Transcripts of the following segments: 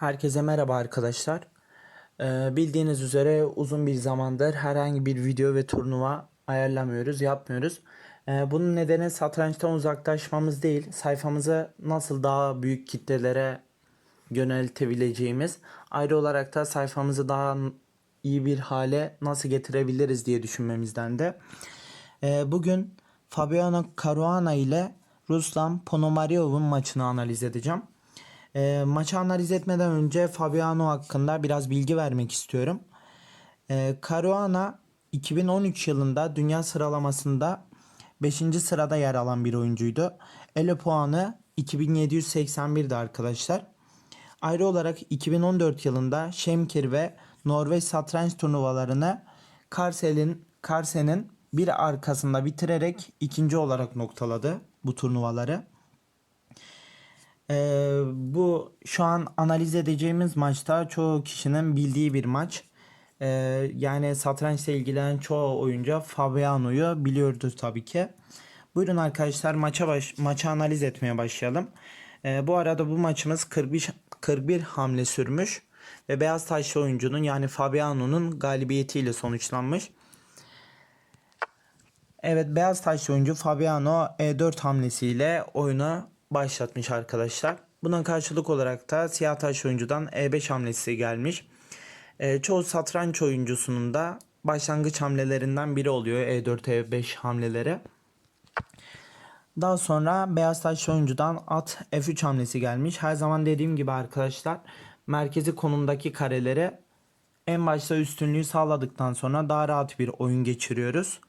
Herkese merhaba arkadaşlar. Ee, bildiğiniz üzere uzun bir zamandır herhangi bir video ve turnuva ayarlamıyoruz, yapmıyoruz. Ee, bunun nedeni satrançtan uzaklaşmamız değil, sayfamızı nasıl daha büyük kitlelere yöneltebileceğimiz, ayrı olarak da sayfamızı daha iyi bir hale nasıl getirebiliriz diye düşünmemizden de. Ee, bugün Fabiano Caruana ile Ruslan Ponomariov'un maçını analiz edeceğim. E, maçı analiz etmeden önce Fabiano hakkında biraz bilgi vermek istiyorum. E, Caruana 2013 yılında dünya sıralamasında 5. sırada yer alan bir oyuncuydu. Elo puanı 2781'di arkadaşlar. Ayrı olarak 2014 yılında Şemkir ve Norveç satranç turnuvalarını Karsel'in Karsen'in bir arkasında bitirerek ikinci olarak noktaladı bu turnuvaları. Ee, bu şu an analiz edeceğimiz maçta çoğu kişinin bildiği bir maç. Ee, yani satrançla ilgilenen çoğu oyuncu Fabiano'yu biliyordu tabii ki. Buyurun arkadaşlar maça baş, maçı analiz etmeye başlayalım. Ee, bu arada bu maçımız 41 41 hamle sürmüş ve beyaz taşlı oyuncunun yani Fabiano'nun galibiyetiyle sonuçlanmış. Evet beyaz taşlı oyuncu Fabiano E4 hamlesiyle oyunu başlatmış arkadaşlar. Buna karşılık olarak da siyah taş oyuncudan E5 hamlesi gelmiş. E, çoğu satranç oyuncusunun da başlangıç hamlelerinden biri oluyor E4 E5 hamleleri. Daha sonra beyaz taşlı oyuncudan at F3 hamlesi gelmiş. Her zaman dediğim gibi arkadaşlar merkezi konumdaki kareleri en başta üstünlüğü sağladıktan sonra daha rahat bir oyun geçiriyoruz.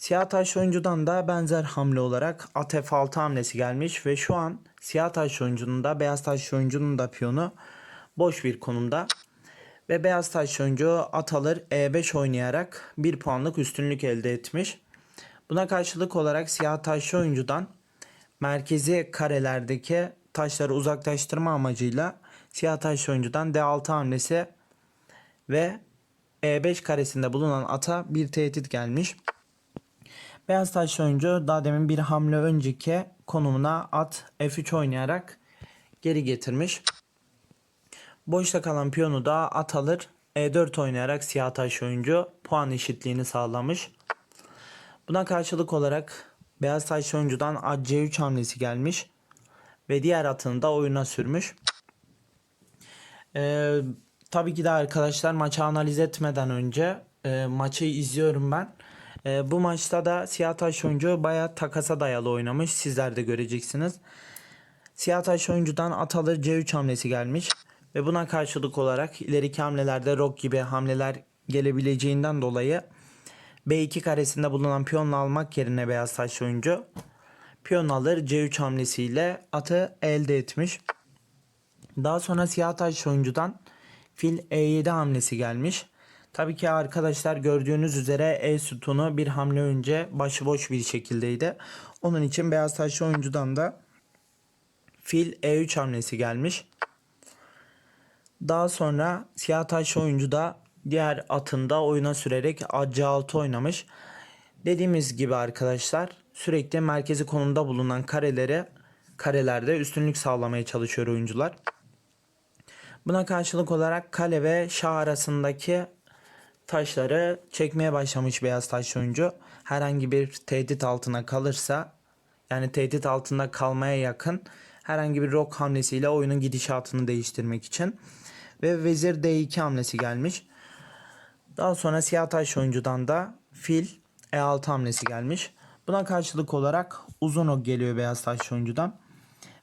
Siyah taş oyuncudan da benzer hamle olarak at F6 hamlesi gelmiş ve şu an siyah taş oyuncunun da beyaz taş oyuncunun da piyonu boş bir konumda. Ve beyaz taş oyuncu at alır E5 oynayarak 1 puanlık üstünlük elde etmiş. Buna karşılık olarak siyah taşlı oyuncudan merkezi karelerdeki taşları uzaklaştırma amacıyla siyah taşlı oyuncudan D6 hamlesi ve E5 karesinde bulunan ata bir tehdit gelmiş. Beyaz taşlı oyuncu daha demin bir hamle önceki konumuna at F3 oynayarak geri getirmiş. Boşta kalan piyonu da at alır E4 oynayarak siyah taş oyuncu puan eşitliğini sağlamış. Buna karşılık olarak beyaz taşlı oyuncudan at C3 hamlesi gelmiş ve diğer atını da oyuna sürmüş. Ee, tabii ki de arkadaşlar maçı analiz etmeden önce e, maçı izliyorum ben. E, bu maçta da siyah taş oyuncu bayağı takasa dayalı oynamış. Sizler de göreceksiniz. Siyah taş oyuncudan at alır C3 hamlesi gelmiş. Ve buna karşılık olarak ileriki hamlelerde rok gibi hamleler gelebileceğinden dolayı B2 karesinde bulunan piyonla almak yerine beyaz taşlı oyuncu piyon alır C3 hamlesiyle atı elde etmiş. Daha sonra siyah taşlı oyuncudan fil E7 hamlesi gelmiş. Tabii ki arkadaşlar gördüğünüz üzere E sütunu bir hamle önce başıboş bir şekildeydi. Onun için beyaz taşlı oyuncudan da fil E3 hamlesi gelmiş. Daha sonra siyah taşlı oyuncu da diğer atında oyuna sürerek at C6 oynamış. Dediğimiz gibi arkadaşlar sürekli merkezi konumda bulunan kareleri karelerde üstünlük sağlamaya çalışıyor oyuncular. Buna karşılık olarak kale ve şah arasındaki taşları çekmeye başlamış beyaz taş oyuncu. Herhangi bir tehdit altına kalırsa yani tehdit altında kalmaya yakın herhangi bir rok hamlesiyle oyunun gidişatını değiştirmek için ve vezir D2 hamlesi gelmiş. Daha sonra siyah taş oyuncudan da fil E6 hamlesi gelmiş. Buna karşılık olarak uzun ok geliyor beyaz taş oyuncudan.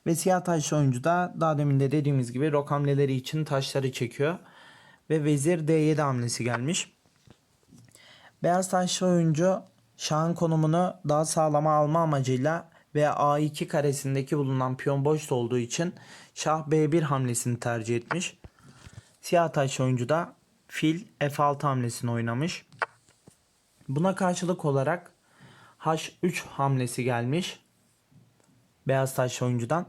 Ve siyah taş oyuncu da daha demin de dediğimiz gibi rok hamleleri için taşları çekiyor. Ve vezir D7 hamlesi gelmiş. Beyaz taşlı oyuncu şahın konumunu daha sağlama alma amacıyla ve A2 karesindeki bulunan piyon boş olduğu için şah B1 hamlesini tercih etmiş. Siyah taşlı oyuncu da fil F6 hamlesini oynamış. Buna karşılık olarak H3 hamlesi gelmiş. Beyaz taşlı oyuncudan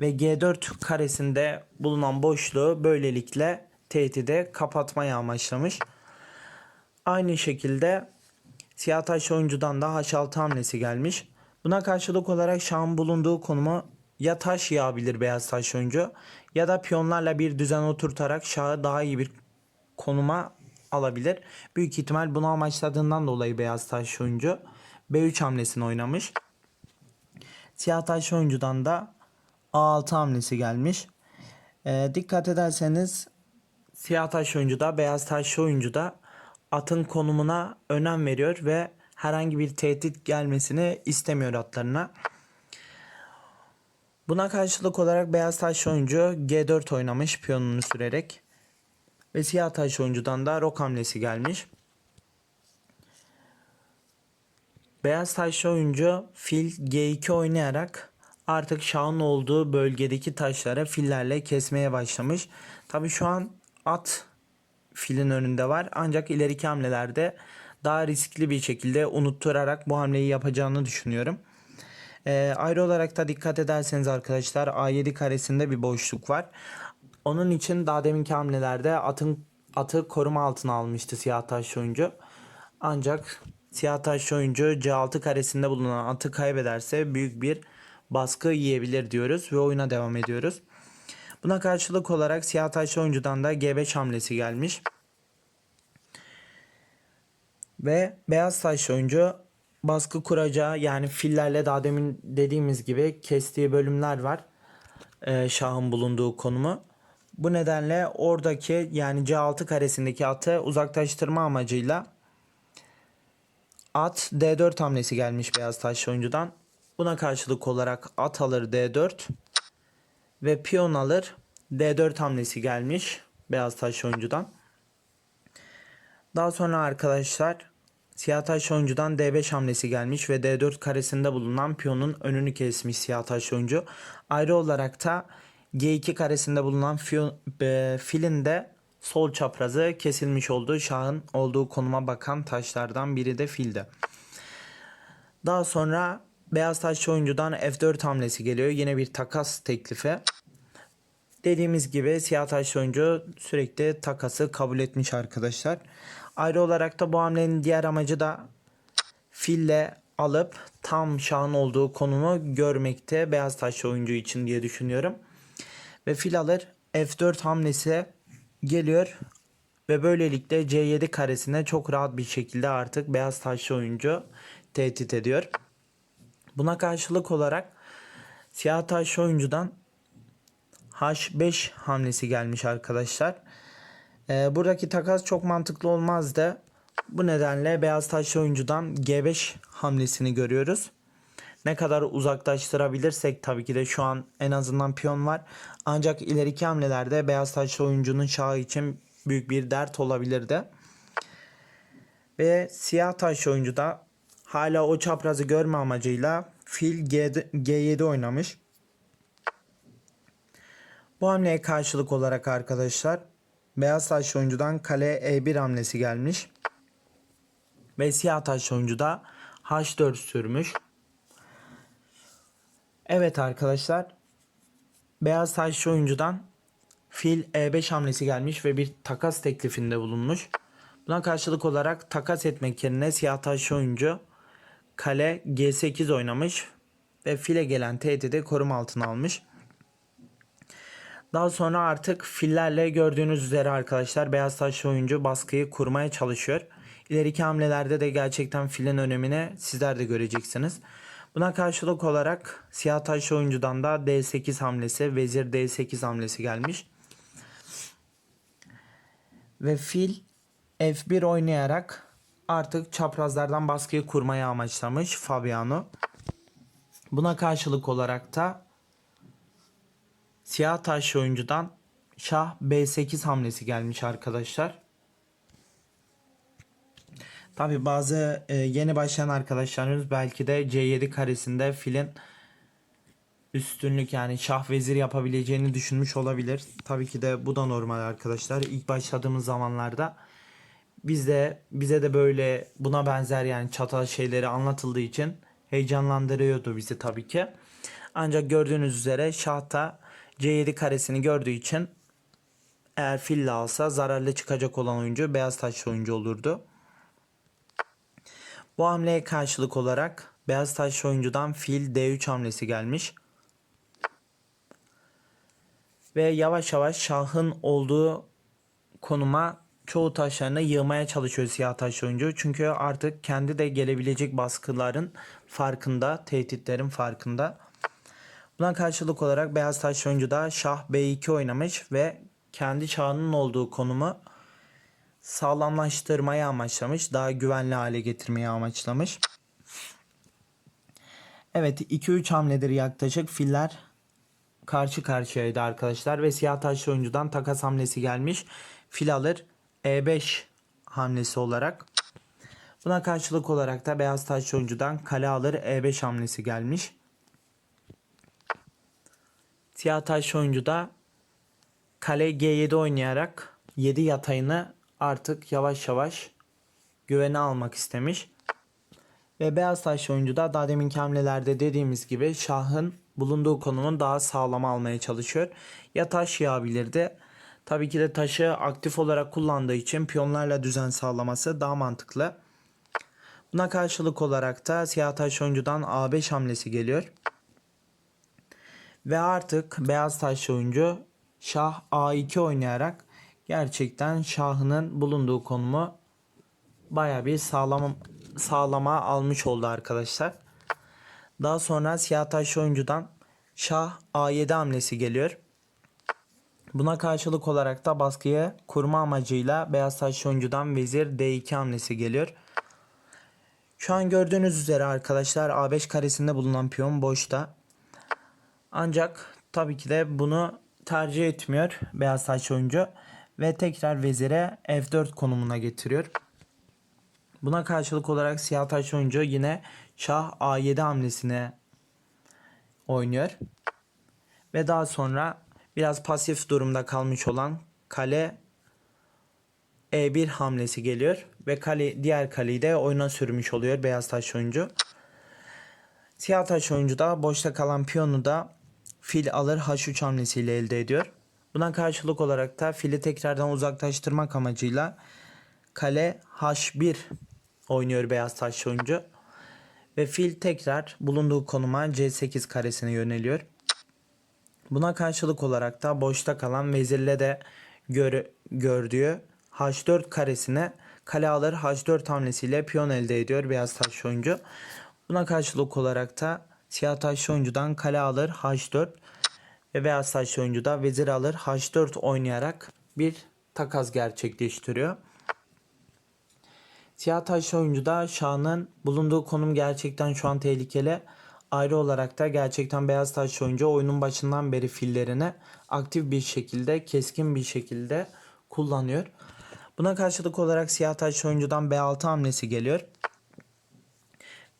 ve G4 karesinde bulunan boşluğu böylelikle tehdide kapatmaya amaçlamış. Aynı şekilde siyah taş oyuncudan da H6 hamlesi gelmiş. Buna karşılık olarak Şah'ın bulunduğu konumu ya taş yağabilir beyaz taş oyuncu ya da piyonlarla bir düzen oturtarak şahı daha iyi bir konuma alabilir. Büyük ihtimal bunu amaçladığından dolayı beyaz taş oyuncu B3 hamlesini oynamış. Siyah taş oyuncudan da A6 hamlesi gelmiş. Ee, dikkat ederseniz siyah taş oyuncu da beyaz taş oyuncu da atın konumuna önem veriyor ve herhangi bir tehdit gelmesini istemiyor atlarına. Buna karşılık olarak beyaz taş oyuncu G4 oynamış piyonunu sürerek. Ve siyah taş oyuncudan da rok hamlesi gelmiş. Beyaz taşlı oyuncu fil G2 oynayarak artık şahın olduğu bölgedeki taşları fillerle kesmeye başlamış. Tabi şu an at filin önünde var ancak ileriki hamlelerde daha riskli bir şekilde unutturarak bu hamleyi yapacağını düşünüyorum. Ee, ayrı olarak da dikkat ederseniz arkadaşlar A7 karesinde bir boşluk var. Onun için daha deminki hamlelerde atın atı koruma altına almıştı siyah taşlı oyuncu. Ancak siyah taşlı oyuncu C6 karesinde bulunan atı kaybederse büyük bir baskı yiyebilir diyoruz ve oyuna devam ediyoruz. Buna karşılık olarak siyah taşlı oyuncudan da G5 hamlesi gelmiş. Ve beyaz taşlı oyuncu baskı kuracağı yani fillerle daha demin dediğimiz gibi kestiği bölümler var. Ee, şahın bulunduğu konumu. Bu nedenle oradaki yani C6 karesindeki atı uzaklaştırma amacıyla at D4 hamlesi gelmiş beyaz taşlı oyuncudan. Buna karşılık olarak at alır D4 ve piyon alır D4 hamlesi gelmiş beyaz taşlı oyuncudan. Daha sonra arkadaşlar siyah taş oyuncudan D5 hamlesi gelmiş ve D4 karesinde bulunan piyonun önünü kesmiş siyah taş oyuncu. Ayrı olarak da G2 karesinde bulunan filin de sol çaprazı kesilmiş olduğu şahın olduğu konuma bakan taşlardan biri de filde. Daha sonra beyaz taşlı oyuncudan F4 hamlesi geliyor. Yine bir takas teklifi. Dediğimiz gibi siyah taşlı oyuncu sürekli takası kabul etmiş arkadaşlar. Ayrı olarak da bu hamlenin diğer amacı da fille alıp tam şahın olduğu konumu görmekte beyaz taşlı oyuncu için diye düşünüyorum. Ve fil alır F4 hamlesi geliyor ve böylelikle C7 karesine çok rahat bir şekilde artık beyaz taşlı oyuncu tehdit ediyor. Buna karşılık olarak siyah taşlı oyuncudan H5 hamlesi gelmiş arkadaşlar. Ee, buradaki takas çok mantıklı olmazdı. Bu nedenle beyaz taşlı oyuncudan G5 hamlesini görüyoruz. Ne kadar uzaklaştırabilirsek tabii ki de şu an en azından piyon var. Ancak ileriki hamlelerde beyaz taşlı oyuncunun şahı için büyük bir dert olabilirdi. Ve siyah taşlı oyuncu da hala o çaprazı görme amacıyla fil G7 oynamış. Bu hamleye karşılık olarak arkadaşlar beyaz taşlı oyuncudan kale E1 hamlesi gelmiş. Ve siyah taşlı oyuncu da H4 sürmüş. Evet arkadaşlar. Beyaz taşlı oyuncudan fil E5 hamlesi gelmiş ve bir takas teklifinde bulunmuş. Buna karşılık olarak takas etmek yerine siyah taşlı oyuncu kale G8 oynamış ve file gelen tehdidi koruma altına almış. Daha sonra artık fillerle gördüğünüz üzere arkadaşlar beyaz taşlı oyuncu baskıyı kurmaya çalışıyor. İleriki hamlelerde de gerçekten filin önemini sizler de göreceksiniz. Buna karşılık olarak siyah taşlı oyuncudan da D8 hamlesi, vezir D8 hamlesi gelmiş. Ve fil F1 oynayarak artık çaprazlardan baskıyı kurmaya amaçlamış Fabiano. Buna karşılık olarak da siyah taşlı oyuncudan şah B8 hamlesi gelmiş arkadaşlar. Tabi bazı e, yeni başlayan arkadaşlarımız belki de C7 karesinde filin üstünlük yani şah vezir yapabileceğini düşünmüş olabilir. Tabii ki de bu da normal arkadaşlar. İlk başladığımız zamanlarda biz de bize de böyle buna benzer yani çatal şeyleri anlatıldığı için heyecanlandırıyordu bizi tabii ki. Ancak gördüğünüz üzere şahta C7 karesini gördüğü için eğer fille alsa zararlı çıkacak olan oyuncu beyaz taşlı oyuncu olurdu. Bu hamleye karşılık olarak beyaz taşlı oyuncudan fil D3 hamlesi gelmiş. Ve yavaş yavaş şahın olduğu konuma çoğu taşlarını yığmaya çalışıyor siyah taş oyuncu. Çünkü artık kendi de gelebilecek baskıların farkında, tehditlerin farkında. Buna karşılık olarak beyaz taş oyuncu da şah b2 oynamış ve kendi şahının olduğu konumu sağlamlaştırmayı amaçlamış. Daha güvenli hale getirmeyi amaçlamış. Evet 2-3 hamledir yaklaşık filler karşı karşıyaydı arkadaşlar ve siyah taşlı oyuncudan takas hamlesi gelmiş. Fil alır E5 hamlesi olarak. Buna karşılık olarak da beyaz taşlı oyuncudan kale alır E5 hamlesi gelmiş. Siyah taşlı oyuncu da kale G7 oynayarak 7 yatayını artık yavaş yavaş güvene almak istemiş. Ve beyaz taşlı oyuncu da daha deminki hamlelerde dediğimiz gibi şahın bulunduğu konumun daha sağlam almaya çalışıyor. Ya taş yağabilirdi. Tabii ki de taşı aktif olarak kullandığı için piyonlarla düzen sağlaması daha mantıklı. Buna karşılık olarak da siyah taş oyuncudan A5 hamlesi geliyor. Ve artık beyaz taşlı oyuncu şah A2 oynayarak gerçekten şahının bulunduğu konumu baya bir sağlam sağlama almış oldu arkadaşlar. Daha sonra siyah taşlı oyuncudan şah A7 hamlesi geliyor. Buna karşılık olarak da baskıyı kurma amacıyla beyaz taşlı oyuncudan vezir D2 hamlesi geliyor. Şu an gördüğünüz üzere arkadaşlar A5 karesinde bulunan piyon boşta. Ancak tabii ki de bunu tercih etmiyor beyaz taşlı oyuncu ve tekrar vezire F4 konumuna getiriyor. Buna karşılık olarak siyah taş oyuncu yine şah A7 hamlesine oynuyor. Ve daha sonra biraz pasif durumda kalmış olan kale E1 hamlesi geliyor. Ve kale, diğer kaleyi de oyuna sürmüş oluyor beyaz taş oyuncu. Siyah taş oyuncu da boşta kalan piyonu da fil alır H3 hamlesiyle elde ediyor. Buna karşılık olarak da fili tekrardan uzaklaştırmak amacıyla kale H1 oynuyor beyaz taşlı oyuncu. Ve fil tekrar bulunduğu konuma C8 karesine yöneliyor. Buna karşılık olarak da boşta kalan vezirle de gör, gördüğü H4 karesine kale alır H4 hamlesiyle piyon elde ediyor beyaz taşlı oyuncu. Buna karşılık olarak da siyah taşlı oyuncudan kale alır H4 ve beyaz taşlı oyuncu da vezir alır H4 oynayarak bir takas gerçekleştiriyor. Siyah taşlı oyuncu da Şah'ın bulunduğu konum gerçekten şu an tehlikeli. Ayrı olarak da gerçekten beyaz taşlı oyuncu oyunun başından beri fillerini aktif bir şekilde, keskin bir şekilde kullanıyor. Buna karşılık olarak siyah taşlı oyuncudan B6 hamlesi geliyor.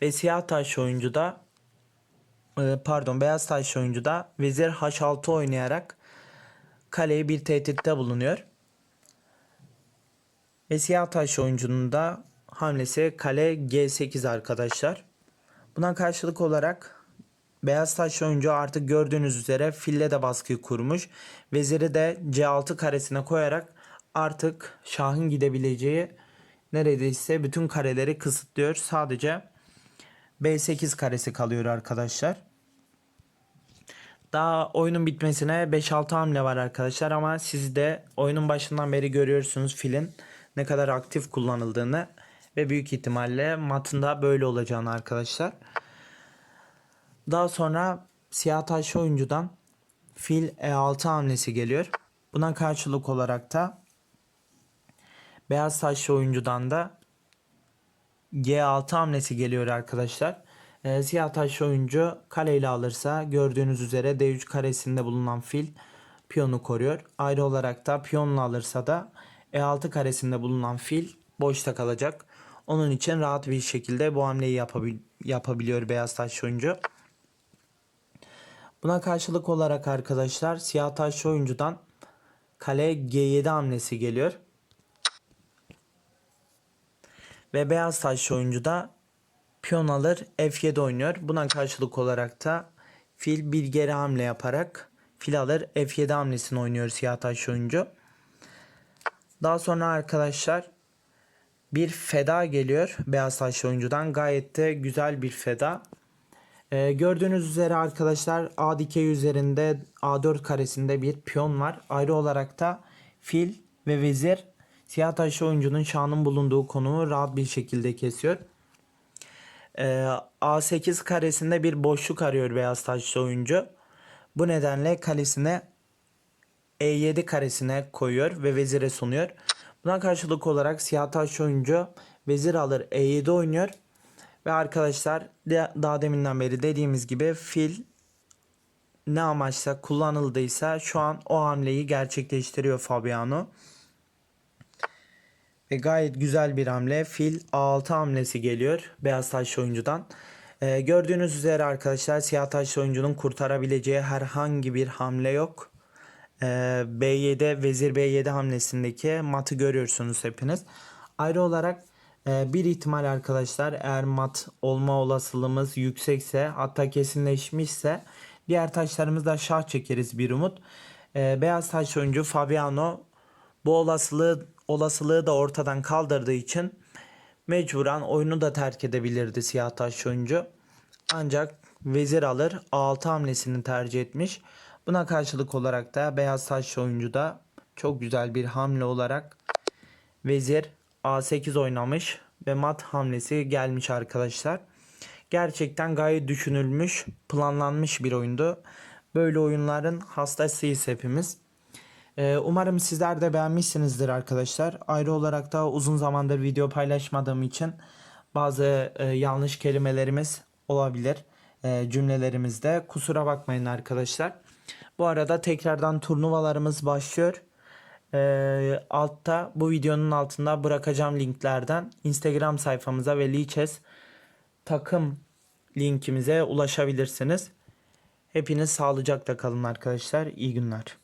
Ve siyah taşlı oyuncu da e, pardon beyaz taşlı oyuncu da vezir H6 oynayarak kaleye bir tehditte bulunuyor. Ve siyah taşlı oyuncunun da hamlesi kale G8 arkadaşlar. Buna karşılık olarak beyaz taşlı oyuncu artık gördüğünüz üzere fille de baskıyı kurmuş. Veziri de C6 karesine koyarak artık şahın gidebileceği neredeyse bütün kareleri kısıtlıyor. Sadece B8 karesi kalıyor arkadaşlar. Daha oyunun bitmesine 5-6 hamle var arkadaşlar ama siz de oyunun başından beri görüyorsunuz filin ne kadar aktif kullanıldığını ve büyük ihtimalle matında böyle olacağını arkadaşlar. Daha sonra siyah taşlı oyuncudan fil E6 hamlesi geliyor. Buna karşılık olarak da beyaz taşlı oyuncudan da G6 hamlesi geliyor arkadaşlar. Ee, siyah taşlı oyuncu kaleyle alırsa gördüğünüz üzere D3 karesinde bulunan fil piyonu koruyor. Ayrı olarak da piyonla alırsa da E6 karesinde bulunan fil boşta kalacak. Onun için rahat bir şekilde bu hamleyi yapabil yapabiliyor beyaz taşlı oyuncu. Buna karşılık olarak arkadaşlar siyah taşlı oyuncudan kale G7 hamlesi geliyor. Ve beyaz taşlı oyuncu da piyon alır F7 oynuyor. Buna karşılık olarak da fil bir geri hamle yaparak fil alır F7 hamlesini oynuyor siyah taşlı oyuncu. Daha sonra arkadaşlar bir feda geliyor beyaz taşlı oyuncudan. Gayet de güzel bir feda. Ee, gördüğünüz üzere arkadaşlar A dikey üzerinde A4 karesinde bir piyon var. Ayrı olarak da fil ve vezir siyah taşlı oyuncunun şahının bulunduğu konumu rahat bir şekilde kesiyor. Ee, A8 karesinde bir boşluk arıyor beyaz taşlı oyuncu. Bu nedenle kalesine E7 karesine koyuyor ve vezire sunuyor. Buna karşılık olarak siyah taşlı oyuncu vezir alır E7 oynuyor. Ve arkadaşlar daha deminden beri dediğimiz gibi fil ne amaçla kullanıldıysa şu an o hamleyi gerçekleştiriyor Fabiano. Ve gayet güzel bir hamle. Fil A6 hamlesi geliyor beyaz taşlı oyuncudan. Ee, gördüğünüz üzere arkadaşlar siyah taşlı oyuncunun kurtarabileceği herhangi bir hamle yok. Ee, B7 vezir B7 hamlesindeki matı görüyorsunuz hepiniz. Ayrı olarak e, bir ihtimal arkadaşlar eğer mat olma olasılığımız yüksekse hatta kesinleşmişse diğer taşlarımızda şah çekeriz bir umut. Ee, beyaz taş oyuncu Fabiano bu olasılığı olasılığı da ortadan kaldırdığı için mecburen oyunu da terk edebilirdi siyah taş oyuncu. Ancak vezir alır A6 hamlesini tercih etmiş. Buna karşılık olarak da beyaz taşlı oyuncu da çok güzel bir hamle olarak vezir A8 oynamış ve mat hamlesi gelmiş arkadaşlar. Gerçekten gayet düşünülmüş, planlanmış bir oyundu. Böyle oyunların hastasıyız hepimiz. Ee, umarım sizler de beğenmişsinizdir arkadaşlar. Ayrı olarak da uzun zamandır video paylaşmadığım için bazı e, yanlış kelimelerimiz olabilir e, cümlelerimizde. Kusura bakmayın arkadaşlar. Bu arada tekrardan turnuvalarımız başlıyor. Ee, altta bu videonun altında bırakacağım linklerden Instagram sayfamıza ve Lichess takım linkimize ulaşabilirsiniz. Hepiniz sağlıcakla kalın arkadaşlar. İyi günler.